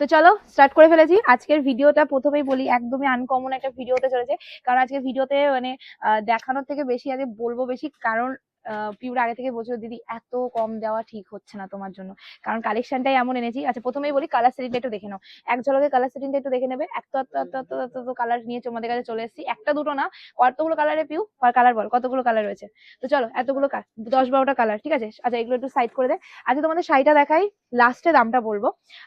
তো চলো স্টার্ট করে ফেলেছি। আজকের ভিডিওটা প্রথমেই বলি, একদমই আনকমন একটা ভিডিওতে চলেছে। কারণ আজকে ভিডিওতে মানে দেখানোর থেকে বেশি আগে বলব বেশি। কারণ পিউর আগে থেকে বলছিল, দিদি, এত কম দেওয়া ঠিক হচ্ছে না তোমার জন্য। কারণ কালেকশনটাই এমন এনেছি। আচ্ছা প্রথমেই বলি কালার সেটিংটা একটু দেখে নাও। এক ঝলকে কালার সেটিংটা একটু দেখে নেবে। এত এত কালার নিয়ে তোমাদের কাছে চলে এসেছি। একটা দুটো না, কতগুলো কালারে পিউ আর কালার বল, কতগুলো কালার রয়েছে? তো চলো, এতগুলো দশ বারোটা কালার ঠিক আছে? আচ্ছা এগুলো একটু সাইড করে দে। আচ্ছা তোমাদের শাড়িটা দেখাই লাস্টে দামটা বলব।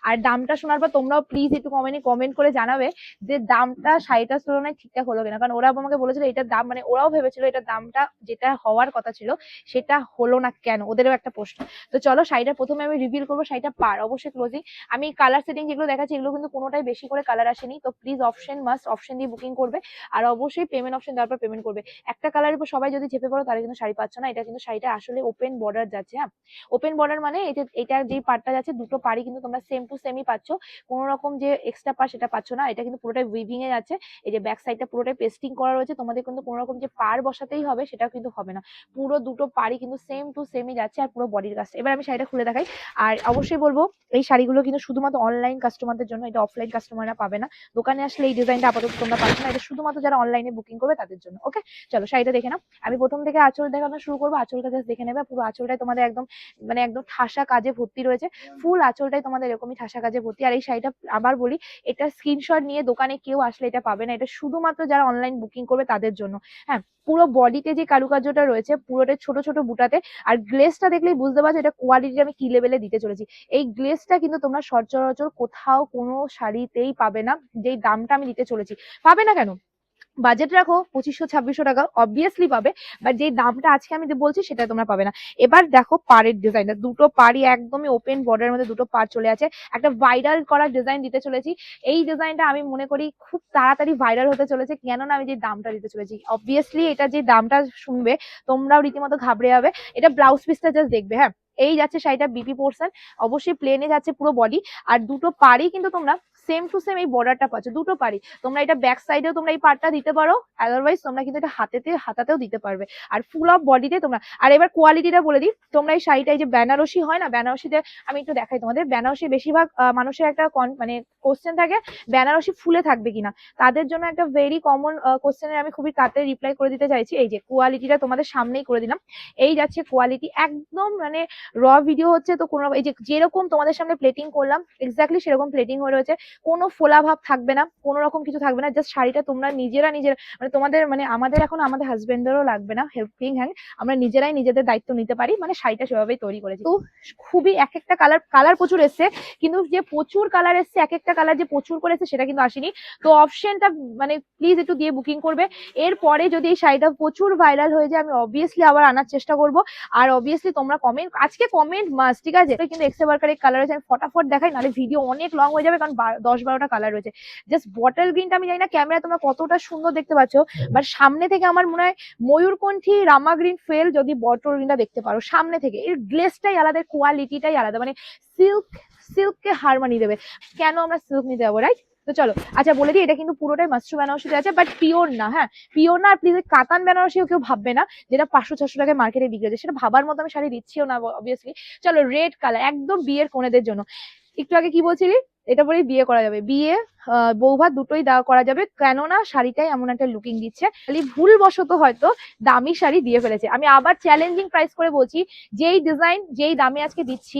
আর দামটা শোনার পর তোমরাও প্লিজ একটু কমেন্টে কমেন্ট করে জানাবে যে দামটা শাড়িটার তুলনায় ঠিকঠাক হলো কিনা। কারণ ওরা আমাকে বলেছিল, এটার দাম মানে ওরাও ভেবেছিল, এটার দামটা যেটা হওয়ার কথা ছিল সেটা হলো না কেন? ওদেরও একটা প্রশ্ন। তো চলো শাড়িটা প্রথমে আমি রিভিল করব, শাড়িটা পার, অবশ্যই ক্লোজিং আমি কালার সেটিং যেগুলো দেখাচ্ছি, এগুলো কিন্তু কোনোটাই বেশি করে কালার আসেনি। তো প্লিজ অপশন মাস্ট অপশন দিয়ে বুকিং করবে। আর অবশ্যই পেমেন্ট অপশন দেওয়ার পর পেমেন্ট করবে। একটা কালারের উপর সবাই যদি চেপে পড়ো তাহলে কিন্তু শাড়ি পাচ্ছ না। এটা কিন্তু শাড়িটা আসলে ওপেন বর্ডার যাচ্ছে হ্যাঁ? ওপেন বর্ডার মানে এটা এটা যে পার্টটা যাচ্ছে, দুটো পাড়ি কিন্তু তোমরা সেম টু সেমই পাচ্ছ। কোনো রকম যে এক্সট্রা পার সেটা পাচ্ছ না। এটা কিন্তু পুরোটাই উইভিং এ যাচ্ছে। এই যে ব্যাক সাইডটা পুরোটাই পেস্টিং করা রয়েছে। তোমাদের কিন্তু কোনো রকম যে পার বসাতেই হবে সেটা কিন্তু হবে না। পুরো দুটো পাড়ি কিন্তু সেম টু সেমই যাচ্ছে আর পুরো বডির কাছে এবার আমি শাড়িটা খুলে দেখাই। আর অবশ্যই বলব, এই শাড়িগুলো কিন্তু শুধুমাত্র অনলাইন কাস্টমারদের জন্য, এটা অফলাইন কাস্টমাররা পাবে না। দোকানে আসলে এই ডিজাইনটা আপাতত তোমরা পাচ্ছ না, এটা শুধুমাত্র যারা অনলাইনে বুকিং করবে তাদের জন্য ওকে চলো শাড়িটা দেখে নাও। আমি প্রথম থেকে আঁচল দেখানো শুরু করব, আঁচলটা জাস্ট দেখে নেবে। পুরো আঁচলটাই তোমাদের একদম মানে একদম ঠাসা কাজে ভর্তি রয়েছে। ফুল আঁচলটাই তোমাদের এরকমই ঠাসা কাজে ভর্তি। আর এই শাড়িটা আবার বলি, এটা স্ক্রিনশট নিয়ে দোকানে কেউ আসলে এটা পাবে না। এটা শুধুমাত্র যারা অনলাইন বুকিং করবে তাদের জন্য। হ্যাঁ পুরো বডিতে যে কারুকার্যটা রয়েছে, পুরোটা ছোট ছোট বুটাতে। আর গ্লেসটা দেখলেই বুঝতে পারছ এটা কোয়ালিটি আমি কি লেভেলে দিতে চলেছি। এই গ্লেসটা কিন্তু তোমরা সচরাচর কোথাও কোনো শাড়িতেই পাবে না, যেই দামটা আমি দিতে চলেছি। পাবে না কেন? বাজেট রাখো, পঁচিশশো, ছাব্বিশশো টাকা অবভিয়াসলি পাবে বাট যে দামটা আজকে আমি বলছি সেটা তোমরা পাবে না। এবার দেখো পাড়ের ডিজাইনটা দুটো পাড়ি একদমই ওপেন বর্ডারের মধ্যে দুটো পাড় চলে আছে। একটা ভাইরাল করা ডিজাইন দিতে চলেছি। এই ডিজাইনটা আমি মনে করি খুব তাড়াতাড়ি ভাইরাল হতে চলেছে, কেননা আমি যে দামটা দিতে চলেছি। অবভিয়াসলি এটা যে দামটা শুনবে, তোমরাও রীতিমতো ঘাবড়ে যাবে। এটা ব্লাউজ পিসটা জাস্ট দেখবে হ্যাঁ? এই যাচ্ছে শাড়িটা বিপি পোর্শন অবশ্যই প্লেনে যাচ্ছে পুরো বডি আর দুটো পাড়ি কিন্তু তোমরা সেম টু সেম এই বর্ডারটা পাচ্ছ, দুটো পাড়ি তোমরা এটা ব্যাক সাইডেও তোমরা এই পার্টটা দিতে পারো আদারওয়াইজ তোমরা কিন্তু এটা হাতেতে, হাতাতেও দিতে পারবে। আর ফুল অফ বডিতে তোমরা, আর এবার কোয়ালিটিটা বলে দিই, তোমরা এই শাড়িটা এই যে বেনারসি হয় না, বেনারসিতে আমি একটু দেখাই তোমাদের, বেনারসি বেশিরভাগ মানুষের একটা মানে কোশ্চেন থাকে, বেনারসি ফুলে থাকবে কিনা? তাদের জন্য একটা ভেরি কমন কোশ্চেনের আমি খুবই তাড়াতাড়ি রিপ্লাই করে দিতে চাইছি। এই যে কোয়ালিটিটা তোমাদের সামনেই করে দিলাম। এই যাচ্ছে কোয়ালিটি একদম মানে র ভিডিও হচ্ছে, তো কোনো, এই যে যেরকম তোমাদের সামনে প্লেটিং করলাম এক্স্যাক্টলি সেরকম প্লেটিং হয়ে রয়েছে। কোনো ফোলা ভাব থাকবে না, কোনো রকম কিছু থাকবে না জাস্ট শাড়িটা তোমরা নিজেরা নিজের মানে তোমাদের মানে আমাদের এখন আমাদের হাজবেন্ডেরও লাগবে না হেল্পিং হ্যান্ড আমরা নিজেরাই নিজেদের দায়িত্ব নিতে পারি মানে শাড়িটা সেভাবেই তৈরি করেছি। তো খুবই এক একটা কালার কালার প্রচুর এসছে, কিন্তু যে প্রচুর কালার এসছে, এক একটা কালার যে প্রচুর করে এসছে, সেটা কিন্তু আসেনি। তো অপশনটা মানে প্লিজ একটু দিয়ে বুকিং করবে। এরপরে যদি এই শাড়িটা প্রচুর ভাইরাল হয়ে যায়, আমি অবভিয়াসলি আবার আনার চেষ্টা করব। আর অবভিয়াসলি তোমরা কমেন্ট আজকে কমেন্ট মাস ঠিক আছে? কিন্তু এক্সে ওয়ার্কারের কালার আছে, আমি ফটাফট দেখাই, নাহলে ভিডিও অনেক লং হয়ে যাবে, কারণ দশ বারোটা কালার রয়েছে জাস্ট বটল গ্রিনটা আমি জানি না ক্যামেরা তোমরা কতটা সুন্দর দেখতে পাচ্ছ বাট সামনে থেকে আমার মনে হয় ময়ূরকণ্ঠী রামা গ্রিন ফেল যদি বটল গ্রিনটা দেখতে পারো সামনে থেকে। এর গ্লেসটাই আলাদা কোয়ালিটিটাই আলাদা মানে সিল্ক সিল্ককে হার মানিয়ে দেবে। কেন আমরা সিল্ক নিতে যাব রাইট তো চলো আচ্ছা বলে দিই এটা কিন্তু পুরোটাই মাস্টু বেনারসিতে আছে বাট পিওর না হ্যাঁ? পিওর না আর প্লিজ কাতান বেনারসিও কেউ ভাববে না যেটা পাঁচশো ছশো টাকায় মার্কেটে বিক্রি হচ্ছে সেটা ভাবার মতো আমি শাড়ি দিচ্ছিও না অবভিয়াসলি চলো রেড কালার একদম বিয়ের কোনেদের জন্য। একটু আগে কি বলছিলি? এটা বলেই বিয়ে করা যাবে। বিয়ে বৌভাত দুটোই দেওয়া করা যাবে। কেননা শাড়িটাই এমন একটা লুকিং দিচ্ছে। খালি ভুল বশত হয়তো দামি শাড়ি দিয়ে ফেলেছে। আমি আবার চ্যালেঞ্জিং প্রাইস করে বলছি, যেই ডিজাইন যেই দামে আজকে দিচ্ছি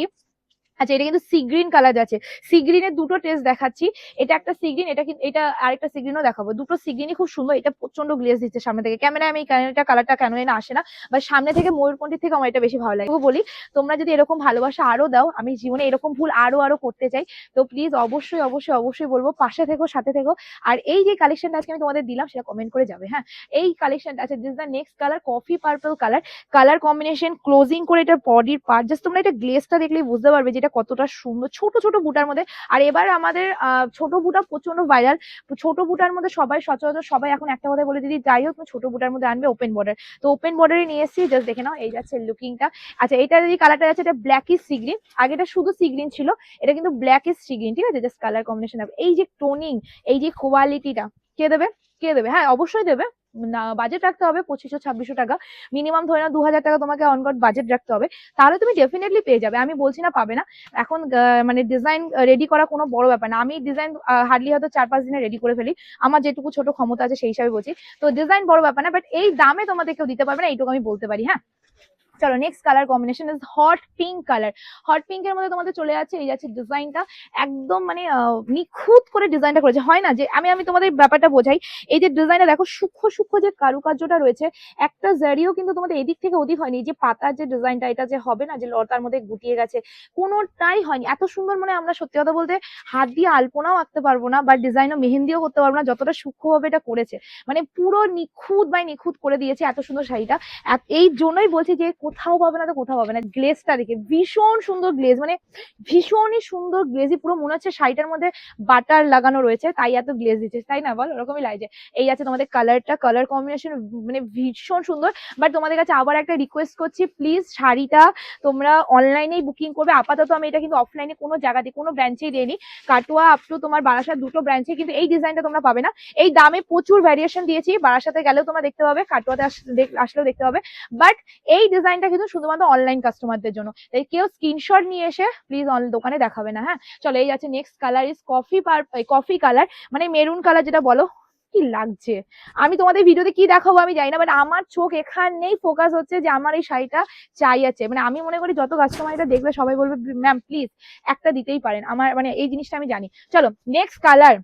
আচ্ছা এটা কিন্তু সি গ্রিন কালার আছে সি গ্রিনের দুটো টেস্ট দেখাচ্ছি। এটা একটা সি গ্রিন এটা কিন্তু, এটা আরেকটা সি গ্রিনও দেখাবো। দুটো সি গ্রিনই খুব সুন্দর, এটা প্রচণ্ড গ্লেজ দিচ্ছে সামনে থেকে। ক্যামেরায় আমি এটা কালারটা কেন না আসে না বা সামনে থেকে ময়ূরকণ্ঠী থেকে আমার এটা বেশি ভালো লাগে। বলি, তোমরা যদি এরকম ভালোবাসা আরও দাও, আমি জীবনে এরকম ভুল আরও আরও করতে চাই, তো প্লিজ অবশ্যই অবশ্যই অবশ্যই বলব, পাশে থেকো, সাথে থেকো। আর এই যে কালেকশনটা আজকে আমি তোমাদের দিলাম, সেটা কমেন্ট করে যাবে হ্যাঁ? এই কালেকশনটা আছে this the next colour coffee purple colour colour combination closing করে এটা বডির পার্ট জাস্ট তোমরা এটা গ্লেসটা দেখলেই বুঝতে পারবে যে এটা কতটা সুন্দর, ছোট ছোট বুটার মধ্যে। আর এবার আমাদের ছোট বুটা প্রচণ্ড ভাইরাল ছোট বুটার মধ্যে সবাই সচরাচর সবাই এখন একটা কথা বলে, দিদি, যাই হোক ছোট বুটার মধ্যে আনবে ওপেন বর্ডার তো ওপেন বর্ডারে নিয়ে এসেছি জাস্ট দেখে নাও, এই যাচ্ছে লুকিংটা আচ্ছা এটা যে কালারটা আছে এটা ব্ল্যাক ইজ সিগ্রিন আগে এটা শুধু সিগ্রিন ছিল, এটা কিন্তু ব্ল্যাক ইজ সিগ্রিন ঠিক আছে? জাস্ট কালার কম্বিনেশন এই যে টোনিং এই যে কোয়ালিটিটা কে দেবে? কে দেবে? হ্যাঁ অবশ্যই দেবে। বাজেট রাখতে হবে পঁচিশশো, ছাব্বিশশো টাকা। মিনিমাম ধরে নাও দু হাজার টাকা তোমাকে অনগট বাজেট রাখতে হবে। তাহলে তুমি ডেফিনেটলি পেয়ে যাবে। আমি বলছি না পাবে না। এখন মানে ডিজাইন রেডি করা কোনো বড় ব্যাপার না। আমি ডিজাইন হার্ডলি হয়তো চার পাঁচ দিনে রেডি করে ফেলি। আমার যেটুকু ছোট ক্ষমতা আছে সেই হিসাবে বলছি। তো ডিজাইন বড় ব্যাপার না বাট এই দামে তোমাদের কেউ দিতে পারবে না, এইটুকু আমি বলতে পারি হ্যাঁ? চলো next colour combination is hot pink colour hot pink এর মধ্যে তোমাদের চলে যাচ্ছে, এই যাচ্ছে ডিজাইনটা একদম মানে নিখুঁত করে ডিজাইনটা করেছে। হয় না যে, আমি আমি তোমাদের ব্যাপারটা বোঝাই। এই যে ডিজাইনটা দেখো, সূক্ষ্ম সূক্ষ্ম যে কারুকার্যটা রয়েছে, একটা জারিও কিন্তু তোমাদের এদিক থেকে ওদিক হয়নি। যে পাতার যে ডিজাইনটা এটা যে হবে না, যে লতার মধ্যে গুটিয়ে গেছে, কোনোটাই হয়নি। এত সুন্দর মানে আমরা সত্যি কথা বলতে হাত দিয়ে আলপনাও আঁকতে পারব না, বা ডিজাইনও মেহেন্দিও করতে পারব না, যতটা সূক্ষ্মভাবে এটা করেছে। মানে পুরো নিখুঁত বাই নিখুঁত করে দিয়েছে এত সুন্দর শাড়িটা। এই জন্যই বলছি যে কোথাও পাবে না তো কোথাও পাবে না গ্লেজটা দেখে, ভীষণ সুন্দর গ্লেজ মানে ভীষণই সুন্দর গ্লেজি পুরো মনে হচ্ছে শাড়িটার মধ্যে বাটার লাগানো রয়েছে, তাই এত গ্লেজ দিচ্ছে তাই না বল? ওরকমই লাগছে। এই আছে তোমাদের কালারটা কালার কম্বিনেশন মানে ভীষণ সুন্দর। বাট তোমাদের কাছে আবার একটা রিকোয়েস্ট করছি প্লিজ শাড়িটা তোমরা অনলাইনেই বুকিং করবে। আপাতত আমি এটা কিন্তু অফলাইনে কোনো জায়গাতে, কোনো ব্রাঞ্চেই দেয়নি কাটোয়া আপ টু তোমার বারাসাত দুটো ব্রাঞ্চে কিন্তু এই ডিজাইনটা তোমরা পাবে না। এই দামে প্রচুর ভ্যারিয়েশন দিয়েছি, বারাসাতে গেলেও তোমরা দেখতে পাবে, কাটোয়াতে আসলেও দেখতে পাবে। বাট এই ডিজাইনটা কিন্তু শুধুমাত্র অনলাইন কাস্টমারদের জন্য। তাই কেউ স্ক্রিনশট নিয়ে এসে প্লিজ দোকানে দেখাবে না হ্যাঁ? চলো, এই আছে নেক্সট কালার ইজ কফি পার কফি কালার মানে মেরুন কালার যেটা বলো, কি লাগছে? আমি তোমাদের ভিডিওতে কি দেখাবো আমি জানি না বাট আমার চোখ এখানেই ফোকাস হচ্ছে যে আমার এই শাড়িটা চাই আছে। মানে আমি মনে করি যত কাস্টমার এটা দেখবে, সবাই বলবে, ম্যাম প্লিজ একটা দিতেই পারেন। আমার মানে এই জিনিসটা আমি জানি। চলো নেক্সট কালার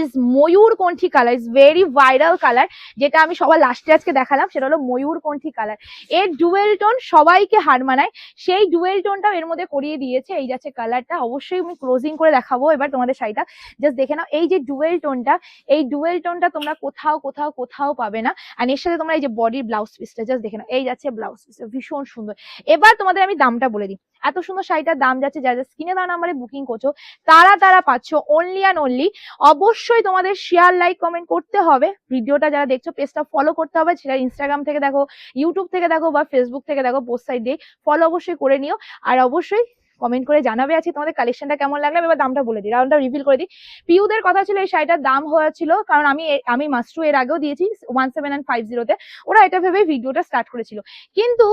ইজ ময়ূর কণ্ঠী colour is very viral colour যেটা আমি সবার লাস্টে আজকে দেখালাম, সেটা হলো ময়ূর কণ্ঠী কালারের ডুয়েল টোন সবাইকে হার মানায়। সেই ডুয়েল টোনটাও এর মধ্যে করিয়ে দিয়েছে এই যাচ্ছে কালারটা অবশ্যই আমি ক্লোজিং করে দেখাবো এবার তোমাদের শাড়িটা। জাস্ট দেখে নাও, এই যে ডুয়েল টোনটা এই ডুয়েল টোনটা তোমরা কোথাও কোথাও কোথাও পাবে না। আর এর সাথে তোমরা এই যে বডির ব্লাউজ পিসটা জাস্ট দেখে নাও, এই যাচ্ছে ব্লাউজ পিসটা ভীষণ সুন্দর। এবার তোমাদের আমি দামটা বলে দিই। এত সুন্দর শাড়িটার দাম যাচ্ছে, যারা স্ক্রিনে দেওয়া নাম্বারে বুকিং করছ, তারা তারা পাচ্ছ অনলি অ্যান্ড অনলি অবশ্যই তোমাদের শেয়ার লাইক কমেন্ট করতে হবে। ভিডিওটা যারা দেখছ পেজটা ফলো করতে হবে। সেটা ইনস্টাগ্রাম থেকে দেখো ইউটিউব থেকে দেখো বা ফেসবুক থেকে দেখো পোস্ট সাইড দিয়ে ফলো অবশ্যই করে নিও। আর অবশ্যই কমেন্ট করে জানাবে আছে তোমাদের কালেকশনটা কেমন লাগল। এবার দামটা বলে দিই রাউন্ডটা রিভিল করে দিই। পিউদের কথা ছিল এই শাড়িটার দাম হয়েছিল কারণ আমি আমি মাস্টু এর আগেও দিয়েছি ওয়ান সেভেন ফাইভ জিরোতে ওরা এটা ভেবে ভিডিওটা স্টার্ট করেছিল। কিন্তু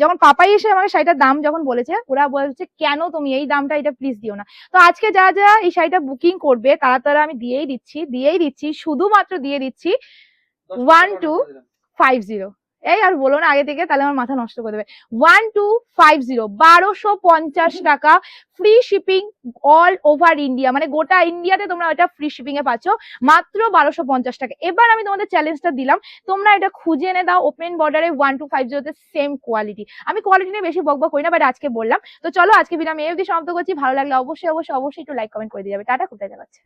যখন পাপাই এসে আমাকে শাড়িটার দাম যখন বলেছে ওরা বলছে কেন তুমি এই দামটা এটা প্লিজ দিও না? তো আজকে যা যা এই শাড়িটা বুকিং করবে তারা তারা আমি দিয়েই দিচ্ছি দিয়েই দিচ্ছি শুধুমাত্র দিয়ে দিচ্ছি ওয়ান টু ফাইভ জিরো এই আর বলো না, আগে থেকে তাহলে আমার মাথা নষ্ট করে দেবে। ওয়ান টু ফাইভ জিরো বারোশো পঞ্চাশ টাকা free shipping all over India মানে গোটা ইন্ডিয়াতে তোমরা এটা ফ্রি শিপিং এ পাচ্ছ, মাত্র বারোশো পঞ্চাশ টাকা। এবার আমি তোমাদের চ্যালেঞ্জটা দিলাম, তোমরা এটা খুঁজে এনে দাও ওপেন বর্ডারে ওয়ান টু ফাইভ জিরোতে সেম কোয়ালিটি আমি কোয়ালিটি নিয়ে বেশি বকবক করি না বাট আজকে বললাম। তো চলো, আজকে ভিডিও আমি এই অবধি সমাপ্ত করছি। ভালো লাগলে অবশ্যই অবশ্যই অবশ্যই একটু লাইক কমেন্ট করে দিয়ে যাবে। টাটা কোথায় যাচ্ছে